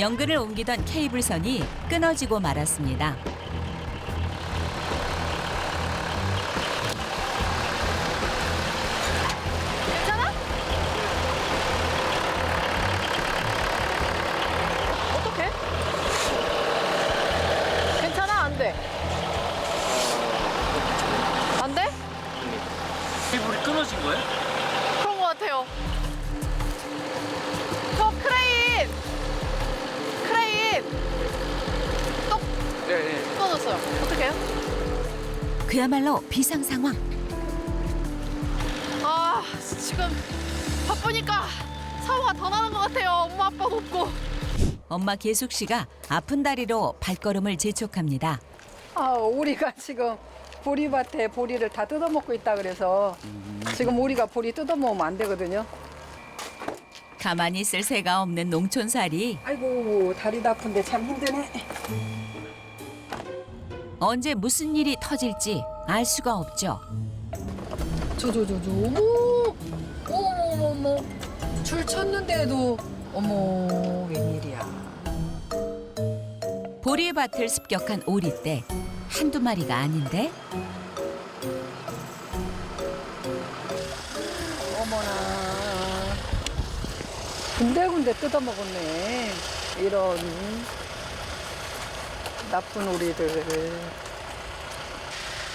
연근을 옮기던 케이블선이 끊어지고 말았습니다. 그야말로 비상 상황. 아, 지금 바쁘니까 사고가 더 나는 것 같아요. 엄마 아빠도 없고. 엄마 계숙 씨가 아픈 다리로 발걸음을 재촉합니다. 아, 우리가 지금 보리밭에 보리를 다 뜯어먹고 있다 그래서 지금 우리가 보리 뜯어먹으면 안 되거든요. 가만히 있을 새가 없는 농촌살이 아이고 다리도 아픈데 참 힘드네. 언제 무슨 일이 터질지 알 수가 없죠. 저저저저 어머 어머 어머 어머 줄 쳤는데도 어머 웬일이야. 보리밭을 습격한 오리떼 한두 마리가 아닌데 어머나 군데군데 뜯어먹었네. 이런 나쁜 오리를.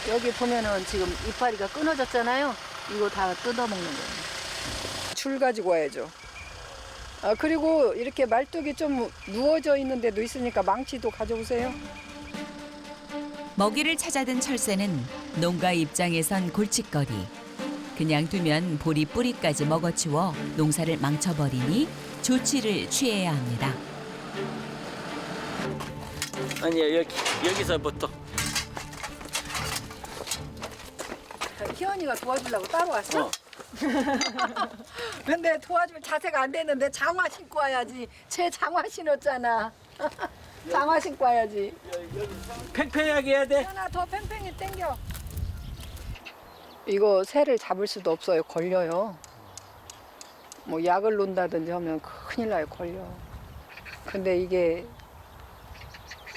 여기 보면은 지금 이파리가 끊어졌잖아요. 이거 다 뜯어먹는 거예요. 줄 가지고 와야죠. 아, 그리고 이렇게 말뚝이 좀 누워져 있는 데도 있으니까 망치도 가져오세요. 먹이를 찾아든 철새는 농가 입장에선 골칫거리. 그냥 두면 보리 뿌리까지 먹어치워 농사를 망쳐버리니 조치를 취해야 합니다. 아니요 여기 여기서부터 희연이가 도와주려고 따로 왔어? 어. 근데 도와줄 자세가 안 되는데 장화 신고 와야지. 제 장화 신었잖아. 장화 신고 와야지. 팽팽하게 해야 돼. 하나 더 팽팽히 당겨. 이거 새를 잡을 수도 없어요. 걸려요. 뭐 약을 놓는다든지 하면 큰일 나요. 걸려. 근데 이게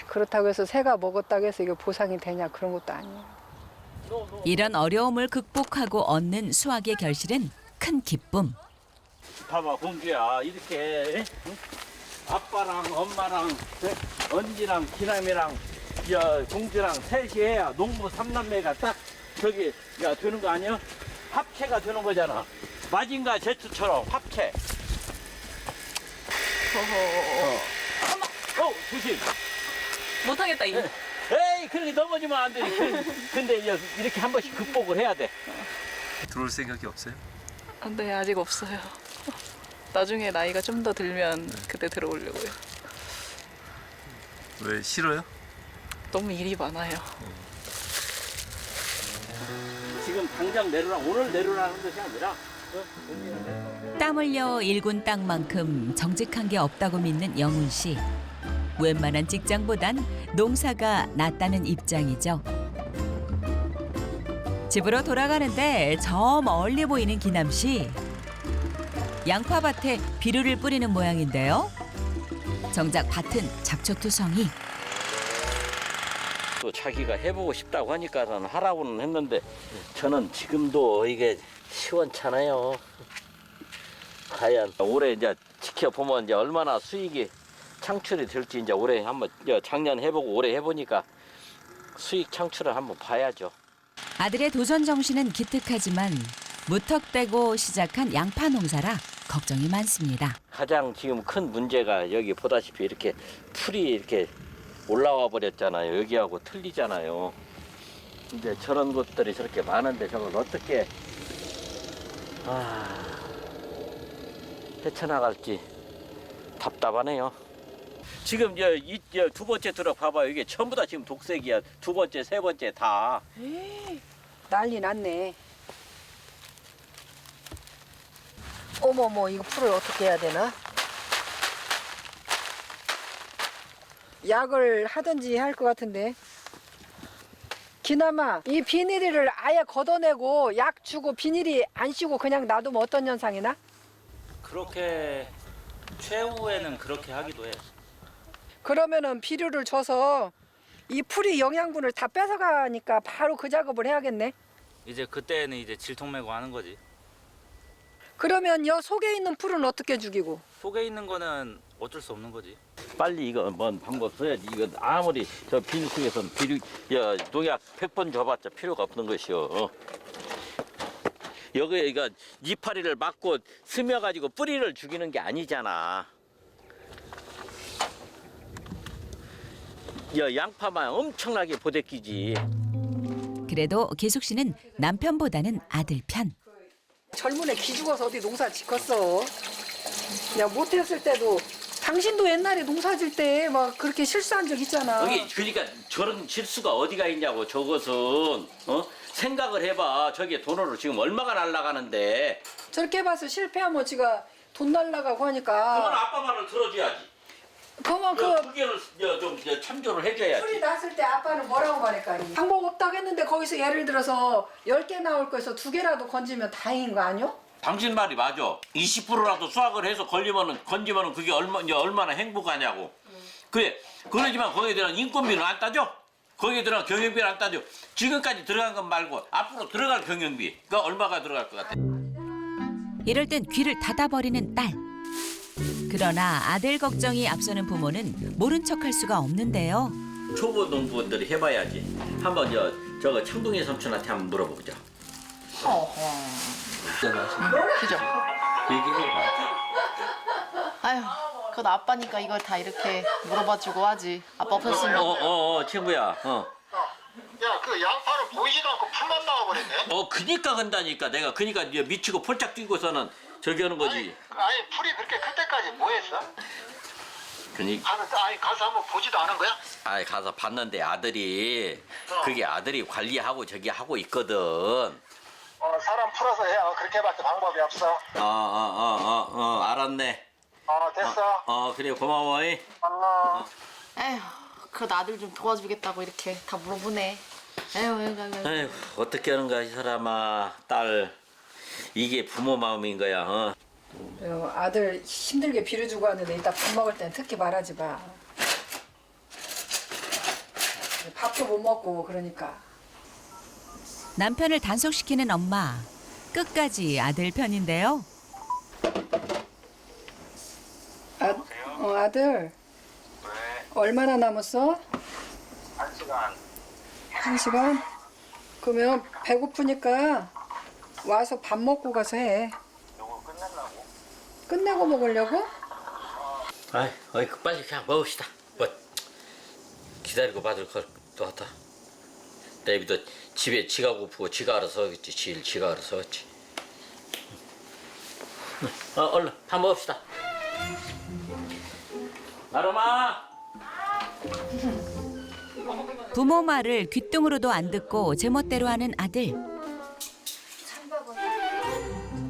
그렇다고 해서 새가 먹었다고 해서 이게 보상이 되냐 그런 것도 아니에요. 이런 어려움을 극복하고 얻는 수확의 결실은 큰 기쁨. 봐봐 공주야 이렇게 응? 아빠랑 엄마랑 응? 언니랑 기남이랑 야 공주랑 셋이 해야 농부 삼남매가 딱 저기 야 되는 거 아니야? 합체가 되는 거잖아. 마징가 제트처럼 합체. 어, 어 조심. 못하겠다, 이. 에이 그렇게 넘어지면 안 돼. 근데 이렇게 한 번씩 극복을 해야 돼. 들어올 생각이 없어요? 아, 네, 아직 없어요. 나중에 나이가 좀 더 들면 그때 들어오려고요. 왜 싫어요? 너무 일이 많아요. 지금 당장 내려라 오늘 내려라는 것이 아니라 땀 흘려 일군 땅만큼 정직한 게 없다고 믿는 영훈 씨. 웬만한 직장보단 농사가 낫다는 입장이죠. 집으로 돌아가는데 저 멀리 보이는 기남 씨. 양파밭에 비료를 뿌리는 모양인데요. 정작 밭은 잡초투성이. 또 자기가 해보고 싶다고 하니까는 하라고는 했는데 저는 지금도 이게 시원찮아요. 과연 올해 이제 지켜보면 이제 얼마나 수익이 창출이 될지 이제 올해 한번 작년 해보고 올해 해보니까 수익 창출을 한번 봐야죠. 아들의 도전 정신은 기특하지만 무턱대고 시작한 양파 농사라 걱정이 많습니다. 가장 지금 큰 문제가 여기 보다시피 이렇게 풀이 이렇게 올라와 버렸잖아요. 여기하고 틀리잖아요. 이제 저런 것들이 저렇게 많은데 저걸 어떻게 아, 헤쳐나갈지 답답하네요. 지금 이두 번째 들어 봐봐요. 이게 전부 다 지금 독색이야. 두 번째, 세 번째 다. 난리 났네. 어머머, 이거 풀을 어떻게 해야 되나? 약을 하든지 할 것 같은데. 기나마 이 비닐을 아예 걷어내고 약 주고 비닐이 안 씌고 그냥 놔두면 어떤 현상이나? 그렇게 최후에는 그렇게 하기도 해요. 그러면은 비료를 줘서 이 풀이 영양분을 다 뺏어가니까 바로 그 작업을 해야겠네. 이제 그때는 이제 질통 메고 하는 거지. 그러면 여 속에 있는 풀은 어떻게 죽이고? 속에 있는 거는 어쩔 수 없는 거지. 빨리 이거 뭔 방법 써야지. 이거 아무리 저 빈속에선 비료, 야, 농약 100번 줘봤자 필요가 없는 것이요. 어. 여기에 이거 이파리를 막고 스며가지고 뿌리를 죽이는 게 아니잖아. 야, 양파만 엄청나게 보대끼지. 그래도 계숙 씨는 남편보다는 아들 편. 젊은 애 기죽어서 어디 농사 짓겠어. 야 못했을 때도 당신도 옛날에 농사 질 때 막 그렇게 실수한 적 있잖아. 여기 그러니까 저런 실수가 어디가 있냐고 저것은 어? 생각을 해봐. 저게 돈으로 지금 얼마가 날라가는데. 저렇게 봐서 실패하면 지가 돈 날라가고 그건 하니까 아빠 말을 들어줘야지. 그러면 그그 저, 좀 저, 참조를 해줘야지. 풀이 났을 때 아빠는 뭐라고 말할까니? 방법 없다고 했는데 거기서 예를 들어서 10개 나올 거에서 두 개라도 건지면 다행인 거 아니요? 당신 말이 맞아. 20%라도 수확을 해서 걸리면은 건지면은 그게 얼마 이제 얼마나 행복하냐고. 그래. 그러지만 거기에 대한 인건비는 안 따져. 거기에 들어간 경영비는 안 따져. 지금까지 들어간 것 말고 앞으로 들어갈 경영비가 얼마가 들어갈 것 같아. 이럴 땐 귀를 닫아버리는 딸. 그러나 아들 걱정이 앞서는 부모는 모른 척할 수가 없는데요. 초보 농부들이 해봐야지. 한번 저 저거 창동이 삼촌한테 한번 물어보자. 그죠? 얘기해봐. 아휴, 그건 아빠니까 이걸 다 이렇게 물어봐주고 하지. 아빠 없었으면. 어어 어, 친구야. 어. 야, 그 양파는 보이지도 않고 풀만 나와버렸네. 어 그니까 간다니까 내가 그니까 이제 미치고 폴짝 뛰고서는 저기 하는 거지. 아니, 풀이 그렇게 클 때까지 뭐 했어? 그니 아니, 가서 한번 보지도 않은 거야? 아 가서 봤는데 아들이 그게 아들이 관리하고 저기 하고 있거든. 어, 사람 풀어서 해야 그렇게밖에 방법이 없어. 어어어 어 어, 어, 알았네. 어, 됐어. 어 그래 고마워. 이. 어. 에휴, 그래도 아들 좀 도와주겠다고 이렇게 다 물어보네. 에휴, 에휴, 에휴. 아휴 어떻게 하는가 이 사람아 딸 이게 부모 마음인 거야. 어. 어, 아들 힘들게 비료 주고 하는데 이따 밥 먹을 땐 특히 말하지 마. 밥도 못 먹고 그러니까. 남편을 단속시키는 엄마. 끝까지 아들 편인데요. 아, 어, 아들 왜? 얼마나 남았어? 한 시간. 한 시간? 그러면 배고프니까 와서 밥 먹고 가서 해. 요거 끝내려고? 끝내고 먹으려고? 아이 어이 그 빨리 그냥 먹읍시다. 뭐 기다리고 받을 것도 같다. 데이비도 집에 지가 고프고 지가 알아서 하겠지. 지일 지가 알아서 하겠지. 어 얼른 밥 먹읍시다. 아로마. 부모 말을 귓등으로도 안 듣고 제멋대로 하는 아들.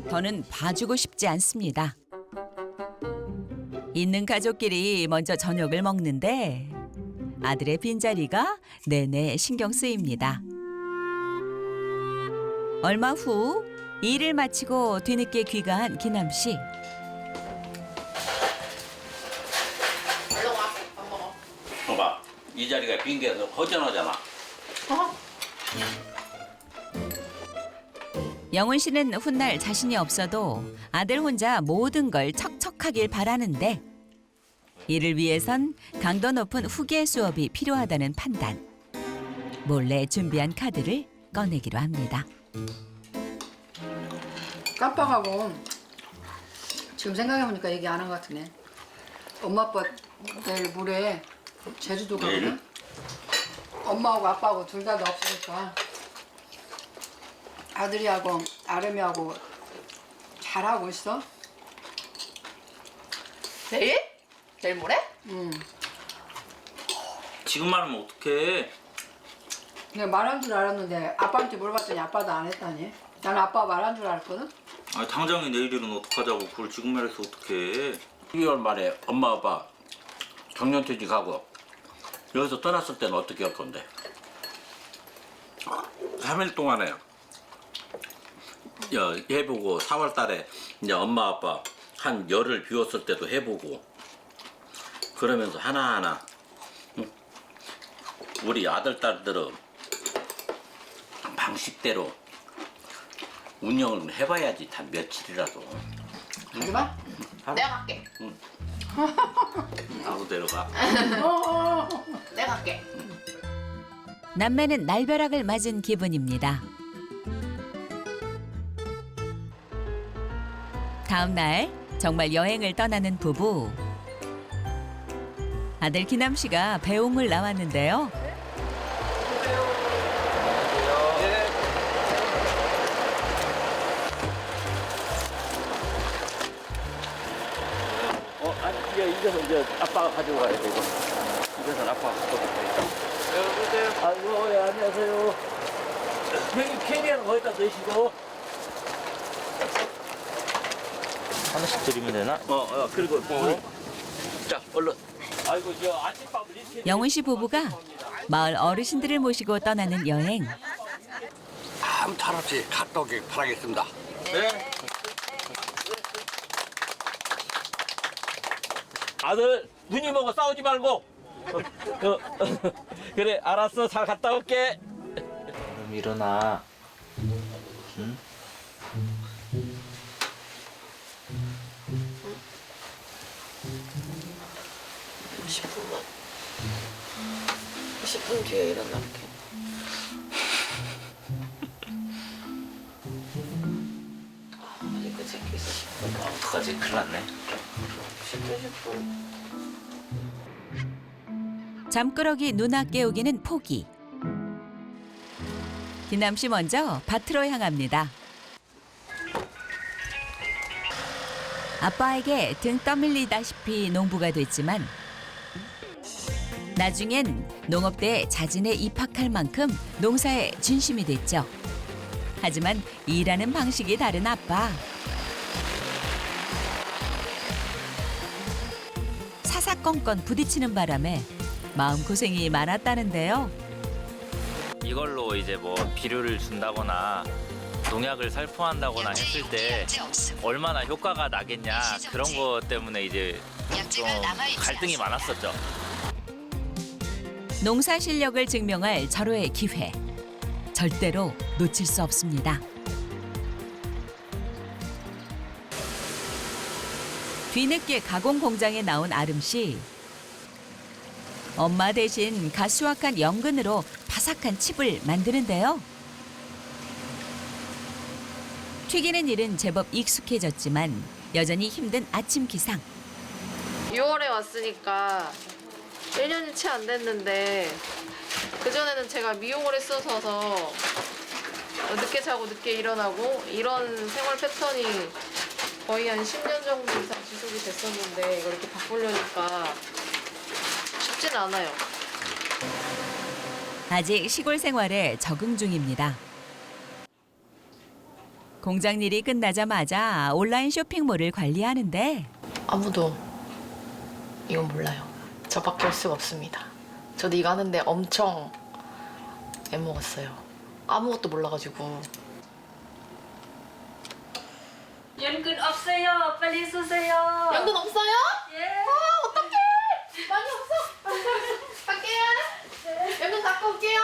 더는 봐주고 싶지 않습니다. 있는 가족끼리 먼저 저녁을 먹는데 아들의 빈자리가 내내 신경 쓰입니다. 얼마 후 일을 마치고 뒤늦게 귀가한 기남 씨. 이 자리가 빈 게 허전하잖아. 영훈 씨는 훗날 자신이 없어도 아들 혼자 모든 걸 척척하길 바라는데 이를 위해선 강도 높은 후계 수업이 필요하다는 판단. 몰래 준비한 카드를 꺼내기로 합니다. 깜빡하고 지금 생각해보니까 얘기 안 한 것 같으네. 엄마 아빠 내일 모레 제주도 가거든. 엄마하고 아빠하고 둘다 없으니까 아들이하고 아름이하고 잘하고 있어? 내일? 내일 모레? 응. 지금 말하면 어떡해. 내가 말한 줄 알았는데 아빠한테 물어봤더니 아빠도 안 했다니. 나는 아빠 말한 줄 알았거든. 아니 당장에 내일이면 어떡하자고 그걸 지금 말해서 어떡해. 12월 말에 엄마 아빠 정년퇴직 하고 여기서 떠났을 때는 어떻게 할 건데? 3일 동안에 야, 해보고 4월 달에 이제 엄마 아빠 한 열흘 비웠을 때도 해보고 그러면서 하나하나 응? 우리 아들 딸들은 방식대로 운영을 해봐야지 단 며칠이라도 하지마. 내가 갈게. 나도 데려가 내가 갈게. 남매는 날벼락을 맞은 기분입니다. 다음 날 정말 여행을 떠나는 부부. 아들 기남 씨가 배웅을 나왔는데요. 어 아니 이제 이것은 이제 아빠가 가지고 가야 되고. 이것은 아빠가 가지고 가야 돼 여보세요 아이고 예 안녕하세요. 형님 캐리어는 거기다 넣으시고 하나씩 드리면 되나? 어, 어 그리고 물. 자 얼른 아이고 저 아침밥을 이렇게 영훈 씨 부부가 마을 어르신들을 모시고 떠나는 여행. 아무 탈 없이 갔다 오길 바라겠습니다. 아들 눈이 먹어 싸우지 말고 어, 어, 그래 알았어 잘 갔다 올게 그럼 일어나. 어떡하지? 큰일 났네. 잠꾸러기 누나 깨우기는 포기. 기남 씨 먼저 밭으로 향합니다. 아빠에게 등 떠밀리다시피 농부가 됐지만 나중엔 농업대에 자진해 입학할 만큼 농사에 진심이 됐죠. 하지만 일하는 방식이 다른 아빠. 사사건건 부딪히는 바람에 마음고생이 많았다는데요. 이걸로 이제 뭐 비료를 준다거나 농약을 살포한다거나 했을 때 얼마나 효과가 나겠냐 그런 것 때문에 이제 좀 갈등이 많았었죠. 농사 실력을 증명할 절호의 기회. 절대로 놓칠 수 없습니다. 뒤늦게 가공 공장에 나온 아름 씨. 엄마 대신 갓 수확한 연근으로 바삭한 칩을 만드는데요. 튀기는 일은 제법 익숙해졌지만 여전히 힘든 아침 기상. 6월에 왔으니까 1년이 채 안 됐는데 그전에는 제가 미용을 했어서 늦게 자고 늦게 일어나고 이런 생활 패턴이 거의 한 10년 정도 이상 지속이 됐었는데 이걸 이렇게 바꾸려니까 쉽진 않아요. 아직 시골 생활에 적응 중입니다. 공장 일이 끝나자마자 온라인 쇼핑몰을 관리하는데 아무도 이건 몰라요. 저밖에 할 수가 없습니다. 저도 이거 하는데 엄청 애먹었어요. 아무것도 몰라가지고 연근 없어요. 빨리 쓰세요. 연근 없어요? 예. 아 어떡해 많이 없어 갈게요 연근 갖고 올게요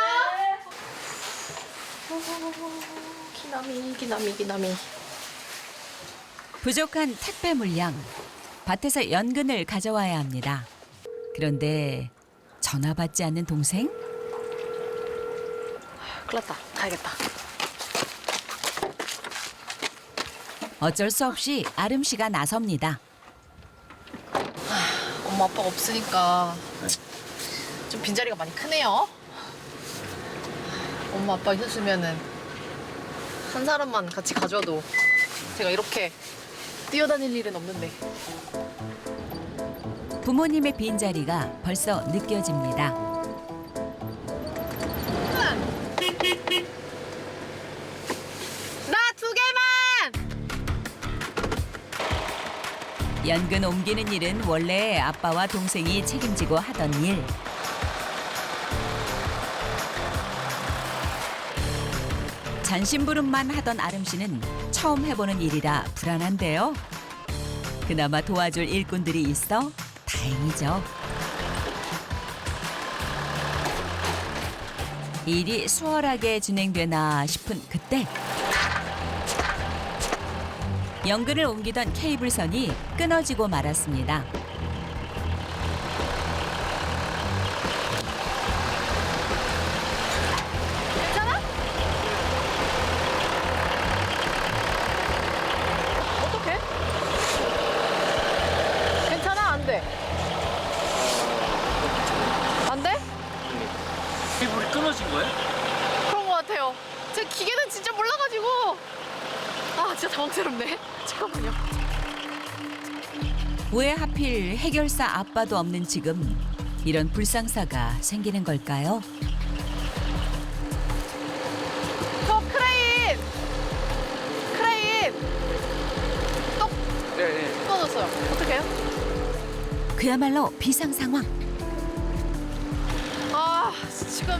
기나미 기나미 기나미 부족한 택배 물량. 밭에서 연근을 가져와야 합니다. 그런데 전화 받지 않는 동생? 큰일 났다. 가야겠다. 어쩔 수 없이 아름 씨가 나섭니다. 엄마 아빠가 없으니까. 좀 빈자리가 많이 크네요. 엄마 아빠 있었으면은 한 사람만 같이 가져도 제가 이렇게 뛰어다닐 일은 없는데 부모님의 빈자리가 벌써 느껴집니다. 나 두 개만 연근 옮기는 일은 원래 아빠와 동생이 책임지고 하던 일. 잔심부름만 하던 아름 씨는 처음 해보는 일이라 불안한데요. 그나마 도와줄 일꾼들이 있어 다행이죠. 일이 수월하게 진행되나 싶은 그때 연근을 옮기던 케이블선이 끊어지고 말았습니다. 잠깐만요. 왜 하필 해결사 아빠도 없는 지금 이런 불상사가 생기는 걸까요? 저 크레인! 크레인! 똑 네, 네. 끊어졌어요. 어떡해요? 그야말로 비상 상황. 아, 지금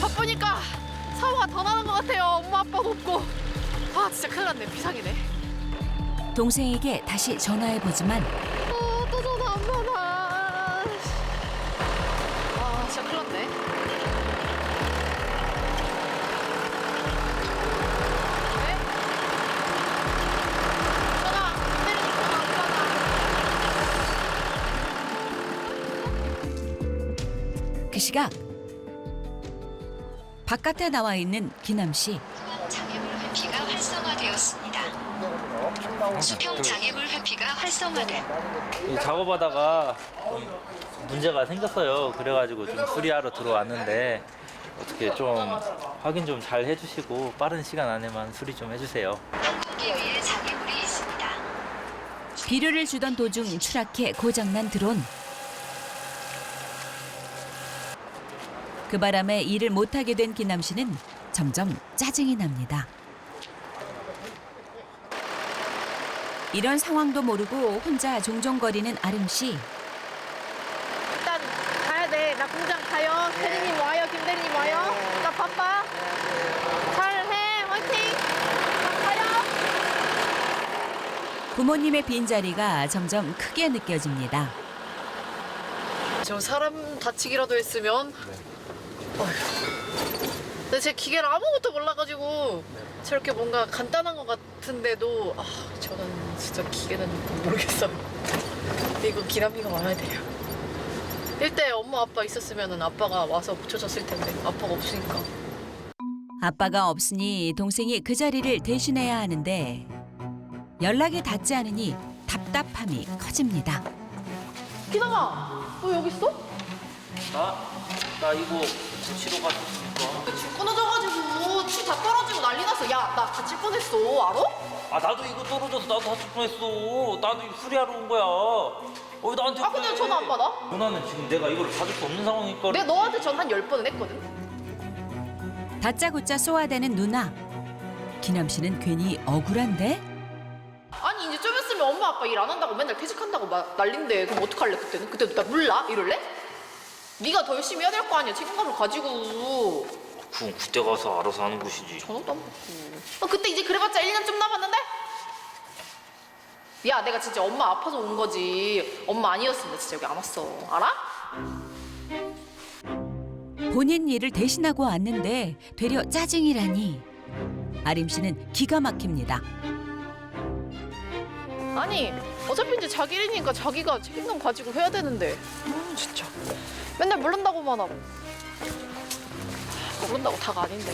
바쁘니까 사고가 더 나는 것 같아요. 엄마 아빠도 없고. 아, 진짜 큰일 났네. 비상이네. 동생에게 다시 전화해 보지만 아, 또 전화 안 받아. 아, 진짜 큰일 났네. 그 시각 바깥에 나와 있는 기남 씨. 장애물 회피가 활성화되었습니다. 수평 장애물 회피가 활성화된 이 작업하다가 좀 문제가 생겼어요. 그래가지고 좀 수리하러 들어왔는데 어떻게 좀 확인 좀 잘 해주시고 빠른 시간 안에만 수리 좀 해주세요. 공기 위에 장애물이 있습니다. 비료를 주던 도중 추락해 고장난 드론. 그 바람에 일을 못하게 된 기남 씨는 점점 짜증이 납니다. 이런 상황도 모르고 혼자 종종거리는 아름 씨. 일단 가야 돼. 나 공장 가요. 대리님 와요. 김대리님 와요. 나 바빠. 잘해. 화이팅. 나 가요. 부모님의 빈자리가 점점 크게 느껴집니다. 저 사람 다치기라도 했으면. 어휴. 근데 제 기계를 아무것도 몰라가지고 저렇게 뭔가 간단한 것 같은데도 아 저는 진짜 기계는 모르겠어요. 근데 이거 기남이가 와야 돼요. 일대 엄마 아빠 있었으면 아빠가 와서 붙여줬을 텐데 아빠가 없으니까. 아빠가 없으니 동생이 그 자리를 대신해야 하는데 연락이 닿지 않으니 답답함이 커집니다. 기남아, 너 여기 있어? 나? 나 이거 고치러 갔으니까. 줄 끊어져가지고 치 다 떨어지고 난리 났어. 야, 나 다칠 뻔했어. 알아? 아 나도 이거 떨어져서 나도 다칠 뻔했어. 나도 이거 수리하러 온 거야. 어 나한테 아, 근데 그래. 전화 안 받아? 누나는 지금 내가 이걸 받을 수 없는 상황이니까. 내가 너한테 전화 한 10번은 했거든. 다짜고짜 쏘아대는 누나. 기남 씨는 괜히 억울한데 아니 이제 좀 있으면 엄마 아빠 일 안 한다고 맨날 퇴직한다고 막 난린데 그럼 어떡할래 그때는? 그때 나 몰라? 이럴래? 네가 더 열심히 해야 될 거 아니야 책임감을 가지고 그건 그때 가서 알아서 하는 것이지. 전화도 안 받고 어, 그때 이제 그래봤자 1년 좀 남았는데? 야 내가 진짜 엄마 아파서 온 거지 엄마 아니었으면 나 진짜 여기 안 왔어 알아? 본인 일을 대신하고 왔는데 되려 짜증이라니. 아림 씨는 기가 막힙니다. 아니 어차피 이제 자기 일이니까 자기가 책임감 가지고 해야 되는데 아 진짜 맨날 모른다고만 하고 모른다고 다가 아닌데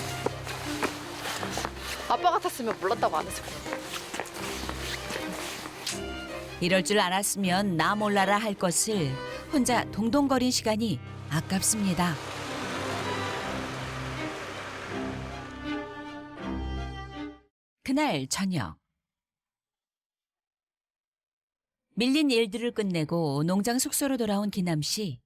아빠 같았으면 몰랐다고 안 했을 거야 이럴 줄 알았으면 나 몰라라 할 것을 혼자 동동거린 시간이 아깝습니다. 그날 저녁. 밀린 일들을 끝내고 농장 숙소로 돌아온 기남 씨.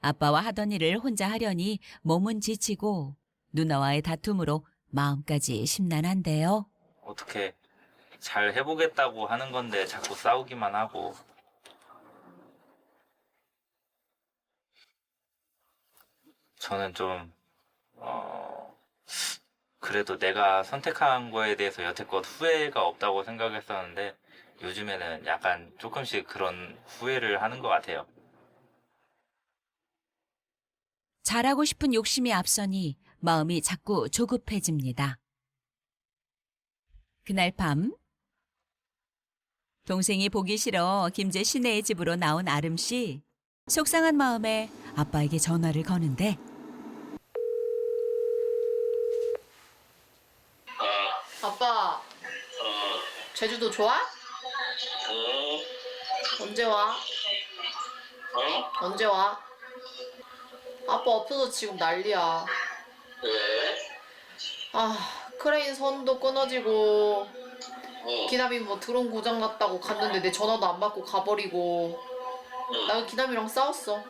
아빠와 하던 일을 혼자 하려니 몸은 지치고 누나와의 다툼으로 마음까지 심란한데요. 어떻게 잘 해보겠다고 하는 건데 자꾸 싸우기만 하고 저는 좀 어, 그래도 내가 선택한 거에 대해서 여태껏 후회가 없다고 생각했었는데 요즘에는 약간 조금씩 그런 후회를 하는 것 같아요. 잘하고 싶은 욕심이 앞서니 마음이 자꾸 조급해집니다. 그날 밤 동생이 보기 싫어 김제 시내의 집으로 나온 아름 씨 속상한 마음에 아빠에게 전화를 거는데 아빠 제주도 좋아? 언제 와? 언제 와? 아빠 없어서 지금 난리야. 아 크레인 선도 끊어지고 기남이 뭐 드론 고장 났다고 갔는데 내 전화도 안 받고 가버리고 나 기남이랑 싸웠어.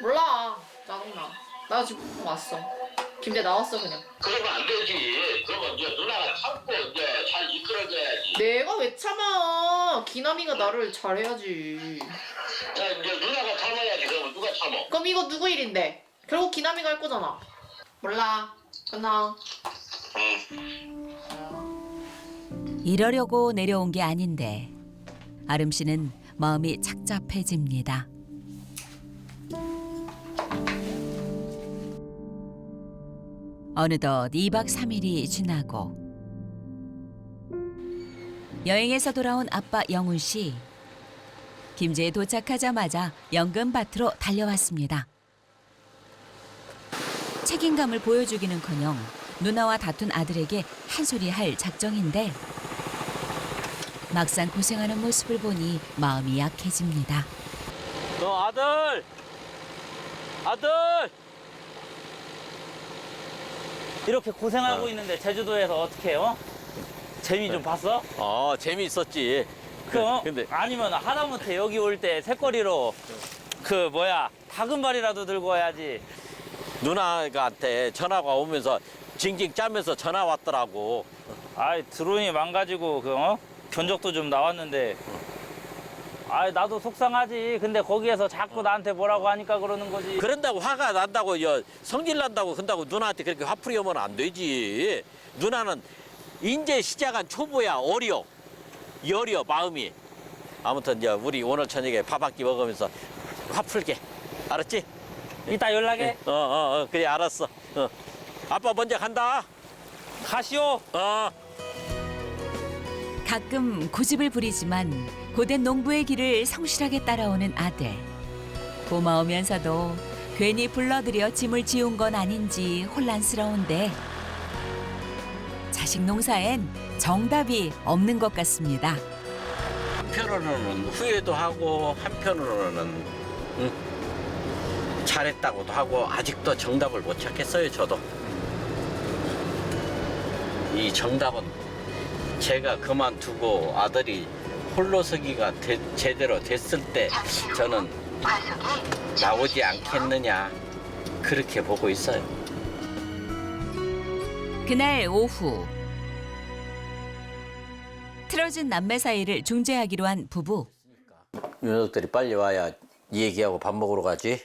몰라 짜증나. 나 지금 왔어. 김대 나왔어 그냥. 그러면 안 되지. 그러면 이제 누나가 참고 이제 잘 이끌어줘야지. 내가 왜 참아? 기남이가 나를 잘해야지. 자, 이제 누나가 누가 참어? 그럼 이거 누구 일인데? 결국 기남이가 할 거잖아. 몰라. 끊어. 이러려고 내려온 게 아닌데 아름 씨는 마음이 착잡해집니다. 어느덧 2박 3일이 지나고 여행에서 돌아온 아빠 영훈 씨 김제에 도착하자마자 연금밭으로 달려왔습니다. 책임감을 보여주기는커녕 누나와 다툰 아들에게 한 소리 할 작정인데 막상 고생하는 모습을 보니 마음이 약해집니다. 너 아들! 아들! 이렇게 고생하고 있는데 제주도에서 어떻게 해요? 재미 좀 봤어? 어, 재미 있었지. 그, 어? 근데 아니면 하다못해 여기 올 때 새거리로 그 뭐야 다금발이라도 들고 와야지. 누나한테 전화가 오면서 징징 짜면서 전화 왔더라고. 아이 드론이 망가지고 그 어? 견적도 좀 나왔는데. 아이 나도 속상하지. 근데 거기에서 자꾸 나한테 뭐라고 하니까 그러는 거지. 그런다고 화가 난다고 여, 성질 난다고 한다고 누나한테 그렇게 화풀이 하면 안 되지. 누나는 인제 시작한 초보야 어려. 여려 마음이. 아무튼 이제 우리 오늘 저녁에 밥 한 끼 먹으면서 화 풀게. 알았지? 이따 연락해. 어, 어, 어, 그래, 알았어. 어. 아빠 먼저 간다. 가시오. 어. 가끔 고집을 부리지만 고된 농부의 길을 성실하게 따라오는 아들. 고마우면서도 괜히 불러들여 짐을 지운 건 아닌지 혼란스러운데 자식 농사엔 정답이 없는 것 같습니다. 한편으로는 후회도 하고, 한편으로는 응, 잘했다고도 하고, 아직도 정답을 못 찾겠어요, 저도. 이 정답은 제가 그만두고 아들이 홀로서기가 되- 제대로 됐을 때 저는 나오지 않겠느냐 그렇게 보고 있어요. 그날 오후 틀어진 남매 사이를 중재하기로 한 부부. 녀석들이 빨리 와야 얘기하고 밥 먹으러 가지.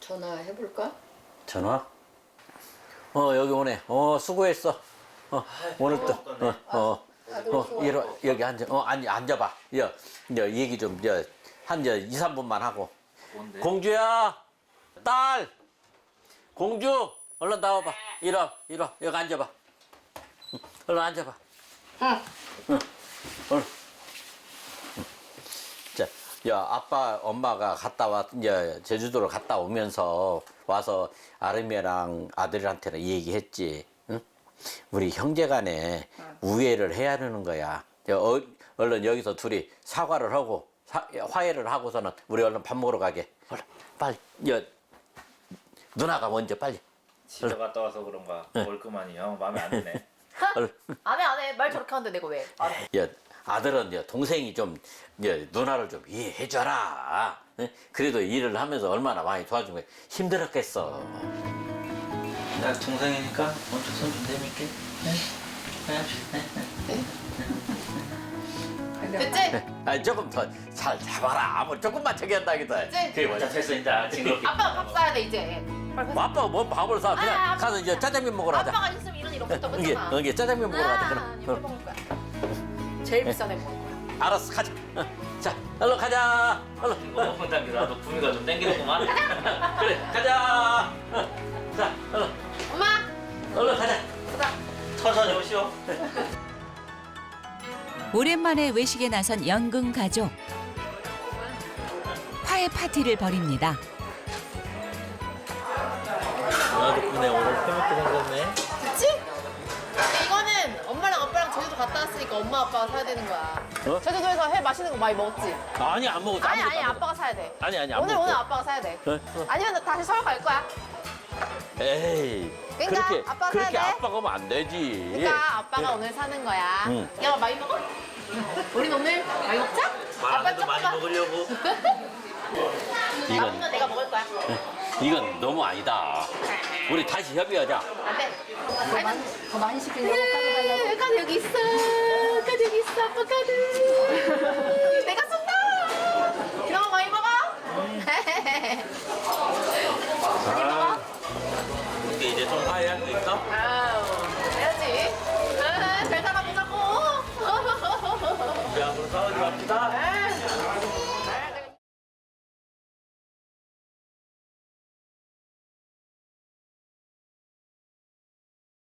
전화해볼까? 전화? 어 여기 오네. 어 수고했어. 어 오늘 또어 어. 어, 이리 와. 여기 앉아. 어, 아니 앉아봐. 여, 여 얘기 좀, 여, 한, 여, 2, 3분만 하고. 공주야! 딸! 공주! 얼른 나와봐. 이리 와, 이리 와. 여기 앉아봐. 응, 얼른 앉아봐. 응. 응. 얼른. 응. 자, 야, 아빠, 엄마가 갔다 왔, 이제 제주도를 갔다 오면서 와서 아름이랑 아들한테는 이 얘기했지. 응? 우리 형제 간에 우애를 해야 하는 거야. 저 어, 얼른 여기서 둘이 사과를 하고 사- 화해를 하고서는 우리 얼른 밥 먹으러 가게. 얼른 빨리. 여, 누나가 먼저 빨리. 집에 갔다 와서 그런가 멀끔하니 형 마음에 안 드네. 안해 안해 말 저렇게 하는데 내가 왜? 야, 아들은 야, 동생이 좀 야, 누나를 좀 이해해줘라. 응? 그래도 일을 하면서 얼마나 많이 거야. 힘들었겠어. 나 동생이니까 먼저 손좀 대밀게. 됐지? 아, 조금 더 잘 잡아라. 뭐 조금만 저기 한다기도 해. 그치? 그게 뭐야. 됐어 이제 징그럽게. 아빠가 밥 사야 돼 이제. 빨리 사. 아빠가 뭔 밥을 사. 그냥 아, 가서 이제 짜장면 먹으러 가자. 아빠가 있으면 이런 일 없었다고 이게, 했잖아. 이게 짜장면 먹으러 가자. 아, 그럼. 이거 먹을 거야. 제일 비싼 애 먹을 거야. 알았어 가자. 어, 자 얼른 가자. 얼른. 이거 먹은 당기라도 구미가 좀 땡기는구만. 그래 가자. 어, 자 얼른 엄마 얼른 가자. 천천히 오시오. 오랜만에 외식에 나선 연근 가족. 화해 파티를 벌입니다. 누나 덕분에 오늘 재밌게 생겼네. 갔다 왔으니까 엄마 아빠가 사야 되는 거야 어? 제주도에서 회 맛있는 거 많이 먹었지? 아니 안 먹었어. 아니 아무것도 아니 안 아빠가 사야 돼 아니 아니 안 오늘 먹었어. 오늘 아빠가 사야 돼 어? 어. 아니면 나 다시 서울 갈 거야 에이. 그러니까 그렇게 아빠가 그렇게 사야 돼. 아빠가 하면 안 되지. 그러니까 아빠가 오늘 사는 거야 응. 야 많이 먹어? 우린 오늘 많이 먹자? 아빠 조금만 먹으려고. 이건 내가 먹을 거야 이건 너무 아니다. 우리 다시 협의하자. 안 돼 더 많이 시키려고 까져달라고. 카드 여기 있어 아보카도 있어. 아보카도 내가 쏜다! 이런 많이 먹어? 많이 먹어? 근데 이제 좀 하얘할 수 있어? 아.